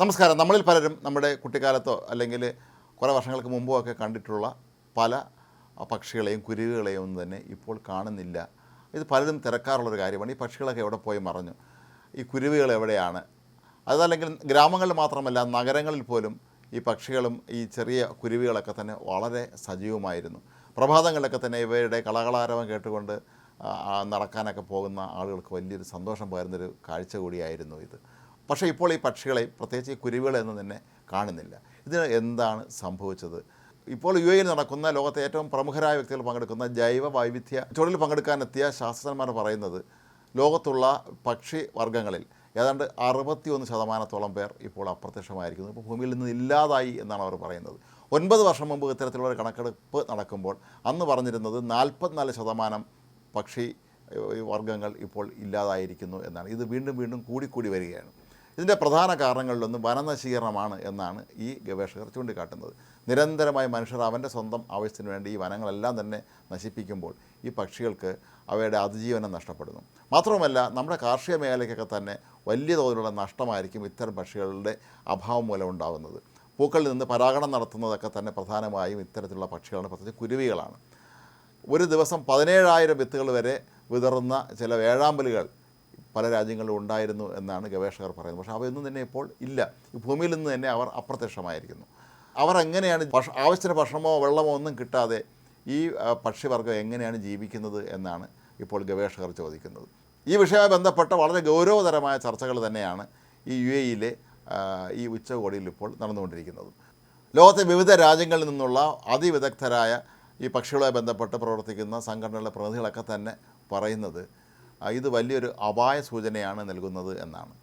നമസ്കാരം. നമ്മളിൽ പലരും നമ്മുടെ കുട്ടിക്കാലത്തോ അല്ലെങ്കിൽ കുറേ വർഷങ്ങൾക്ക് മുമ്പോ ഒക്കെ കണ്ടിട്ടുള്ള പല പക്ഷികളെയും കുരുവികളെയും ഒന്നും തന്നെ ഇപ്പോൾ കാണുന്നില്ല. ഇത് പലരും തിരക്കാറുള്ളൊരു കാര്യമാണ്. ഈ പക്ഷികളൊക്കെ എവിടെ പോയി മറഞ്ഞു? ഈ കുരുവികൾ എവിടെയാണ്? അതല്ലെങ്കിൽ ഗ്രാമങ്ങളിൽ മാത്രമല്ല നഗരങ്ങളിൽ പോലും ഈ പക്ഷികളും ഈ ചെറിയ കുരുവികളൊക്കെ തന്നെ വളരെ സജീവമായിരുന്നു. പ്രഭാതങ്ങളിലൊക്കെ തന്നെ ഇവയുടെ കളകളാരവം കേട്ടുകൊണ്ട് നടക്കാനൊക്കെ പോകുന്ന ആളുകൾക്ക് വലിയൊരു സന്തോഷം പകരുന്നൊരു കാഴ്ച കൂടിയായിരുന്നു ഇത്. പക്ഷേ ഇപ്പോൾ ഈ പക്ഷികളെ പ്രത്യേകിച്ച് ഈ കുരുവികളെയൊന്നും തന്നെ കാണുന്നില്ല. ഇതിന് എന്താണ് സംഭവിച്ചത്? ഇപ്പോൾ യു എയിൽ നടക്കുന്ന ലോകത്തെ ഏറ്റവും പ്രമുഖരായ വ്യക്തികൾ പങ്കെടുക്കുന്ന ജൈവ വൈവിധ്യ ചുഴലിൽ പങ്കെടുക്കാനെത്തിയ ശാസ്ത്രജ്ഞന്മാർ പറയുന്നത് ലോകത്തുള്ള പക്ഷി വർഗങ്ങളിൽ ഏതാണ്ട് അറുപത്തിയൊന്ന് ശതമാനത്തോളം പേർ ഇപ്പോൾ അപ്രത്യക്ഷമായിരിക്കുന്നു. ഇപ്പോൾ ഭൂമിയിൽ നിന്ന് ഇല്ലാതായി എന്നാണ് അവർ പറയുന്നത്. ഒൻപത് വർഷം മുമ്പ് ഇത്തരത്തിലുള്ള ഒരു കണക്കെടുപ്പ് നടക്കുമ്പോൾ അന്ന് പറഞ്ഞിരുന്നത് നാൽപ്പത്തിനാല് ശതമാനം പക്ഷി വർഗങ്ങൾ ഇപ്പോൾ ഇല്ലാതായിരിക്കുന്നു എന്നാണ്. ഇത് വീണ്ടും വീണ്ടും കൂടിക്കൂടി വരികയാണ്. ഇതിന്റെ പ്രധാന കാരണങ്ങളിലൊന്ന് വനനശീകരണമാണ് എന്നാണ് ഈ ഗവേഷകർ ചൂണ്ടിക്കാട്ടുന്നത്. നിരന്തരമായി മനുഷ്യർ അവന്റെ സ്വന്തം ആവശ്യത്തിന് വേണ്ടി ഈ വനങ്ങളെല്ലാം തന്നെ നശിപ്പിക്കുമ്പോൾ ഈ പക്ഷികൾക്ക് അവയുടെ അതിജീവനം നഷ്ടപ്പെടുന്നു. മാത്രവുമല്ല നമ്മുടെ കാർഷിക മേഖലയ്ക്കൊക്കെ തന്നെ വലിയ തോതിലുള്ള നഷ്ടമായിരിക്കും ഇത്തരം പക്ഷികളുടെ അഭാവം മൂലം ഉണ്ടാകുന്നത്. പൂക്കളിൽ നിന്ന് പരാഗണം നടത്തുന്നതൊക്കെ തന്നെ പ്രധാനമായും ഇത്തരത്തിലുള്ള പക്ഷികളാണ് പ്രത്യേകിച്ച് കുരുവികളാണ്. ഒരു ദിവസം പതിനേഴായിരം വിത്തുകൾ വരെ വിതറുന്ന ചില വേഴാമ്പലുകൾ പല രാജ്യങ്ങളിലും ഉണ്ടായിരുന്നു എന്നാണ് ഗവേഷകർ പറയുന്നത്. പക്ഷേ അവയൊന്നും തന്നെ ഇപ്പോൾ ഇല്ല. ഈ ഭൂമിയിൽ നിന്ന് തന്നെ അവർ അപ്രത്യക്ഷമായിരിക്കുന്നു. അവർ എങ്ങനെയാണ് ആവശ്യത്തിന് ഭക്ഷണമോ വെള്ളമോ ഒന്നും കിട്ടാതെ ഈ പക്ഷിവർഗം എങ്ങനെയാണ് ജീവിക്കുന്നത് എന്നാണ് ഇപ്പോൾ ഗവേഷകർ ചോദിക്കുന്നത്. ഈ വിഷയവുമായി ബന്ധപ്പെട്ട വളരെ ഗൗരവതരമായ ചർച്ചകൾ തന്നെയാണ് ഈ യു എയിലെ ഈ ഉച്ചകോടിയിൽ ഇപ്പോൾ നടന്നുകൊണ്ടിരിക്കുന്നത്. ലോകത്തെ വിവിധ രാജ്യങ്ങളിൽ നിന്നുള്ള അതിവിദഗ്ധരായ ഈ പക്ഷികളുമായി ബന്ധപ്പെട്ട് പ്രവർത്തിക്കുന്ന സംഘടനകളുടെ പ്രതിനിധികളൊക്കെ തന്നെ പറയുന്നത് ഇത് വലിയൊരു അപായ സൂചനയാണ് നൽകുന്നത് എന്നാണ്.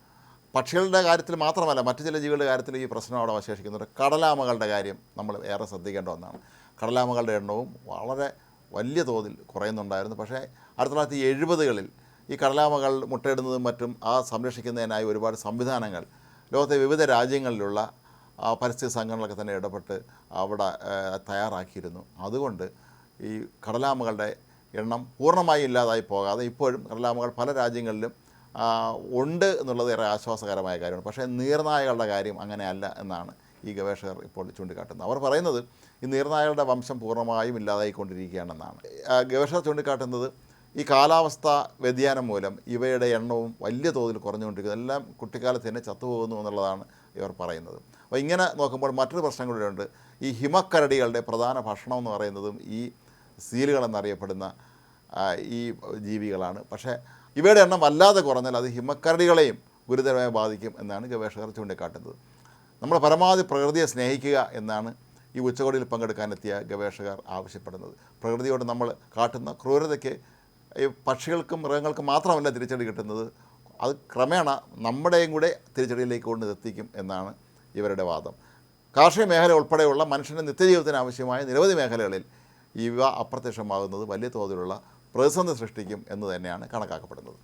പക്ഷികളുടെ കാര്യത്തിൽ മാത്രമല്ല മറ്റു ചില ജീവികളുടെ കാര്യത്തിൽ ഈ പ്രശ്നം അവിടെ അവശേഷിക്കുന്നുണ്ട്. കടലാമകളുടെ കാര്യം നമ്മൾ ഏറെ ശ്രദ്ധിക്കേണ്ട ഒന്നാണ്. കടലാമകളുടെ എണ്ണവും വളരെ വലിയ തോതിൽ കുറയുന്നുണ്ടായിരുന്നു. പക്ഷേ ആയിരത്തി തൊള്ളായിരത്തി എഴുപതുകളിൽ ഈ കടലാമകൾ മുട്ടയിടുന്നതും മറ്റും ആ സംരക്ഷിക്കുന്നതിനായി ഒരുപാട് സംവിധാനങ്ങൾ ലോകത്തെ വിവിധ രാജ്യങ്ങളിലുള്ള പരിസ്ഥിതി സംഘടനകളൊക്കെ തന്നെ ഇടപെട്ട് അവിടെ തയ്യാറാക്കിയിരുന്നു. അതുകൊണ്ട് ഈ കടലാമകളുടെ എണ്ണം പൂർണമായി ഇല്ലാതായി പോകാതെ ഇപ്പോഴും കടലാമകൾ പല രാജ്യങ്ങളിലും ഉണ്ട് എന്നുള്ളത് ഏറെ ആശ്വാസകരമായ കാര്യമാണ്. പക്ഷേ നീർനായകളുടെ കാര്യം അങ്ങനെയല്ല എന്നാണ് ഈ ഗവേഷകർ ഇപ്പോൾ ചൂണ്ടിക്കാട്ടുന്നത്. അവർ പറയുന്നത് ഈ നീർനായകളുടെ വംശം പൂർണമായും ഇല്ലാതായിക്കൊണ്ടിരിക്കുകയാണെന്നാണ്. ഗവേഷകർ ചൂണ്ടിക്കാട്ടുന്നത് ഈ കാലാവസ്ഥ വ്യതിയാനം മൂലം ഇവയുടെ എണ്ണവും വലിയ തോതിൽ കുറഞ്ഞുകൊണ്ടിരിക്കുന്നു. എല്ലാം കുട്ടിക്കാലത്ത് തന്നെ ചത്തുപോകുന്നു എന്നുള്ളതാണ് ഇവർ പറയുന്നത്. അപ്പോൾ ഇങ്ങനെ നോക്കുമ്പോൾ മറ്റൊരു പ്രശ്നം കൂടിയുണ്ട്. ഈ ഹിമക്കരടികളുടെ പ്രധാന ഭക്ഷണം എന്ന് പറയുന്നതും ഈ സീലുകൾ എന്നറിയപ്പെടുന്ന ഈ ജീവികളാണ്. പക്ഷേ ഇവയുടെ എണ്ണം വല്ലാതെ കുറഞ്ഞാൽ അത് ഹിമക്കരടികളെയും ഗുരുതരമായി ബാധിക്കും എന്നാണ് ഗവേഷകർ ചൂണ്ടിക്കാട്ടുന്നത്. നമ്മൾ പരമാവധി പ്രകൃതിയെ സ്നേഹിക്കുക എന്നാണ് ഈ ഉച്ചകോടിയിൽ പങ്കെടുക്കാനെത്തിയ ഗവേഷകർ ആവശ്യപ്പെടുന്നത്. പ്രകൃതിയോട് നമ്മൾ കാട്ടുന്ന ക്രൂരതയ്ക്ക് ഈ പക്ഷികൾക്കും മൃഗങ്ങൾക്കും മാത്രമല്ല തിരിച്ചടി കിട്ടുന്നത്. അത് ക്രമേണ നമ്മുടെയും കൂടെ തിരിച്ചടിയിലേക്ക് കൊണ്ട് എത്തിക്കും എന്നാണ് ഇവരുടെ വാദം. കാർഷിക മേഖല ഉൾപ്പെടെയുള്ള മനുഷ്യന്റെ നിത്യജീവിതത്തിന് ആവശ്യമായ നിരവധി മേഖലകളിൽ ഇവ അപ്രത്യക്ഷമാകുന്നത് വലിയ തോതിലുള്ള പ്രതിസന്ധി സൃഷ്ടിക്കും എന്ന് തന്നെയാണ് കണക്കാക്കപ്പെടുന്നത്.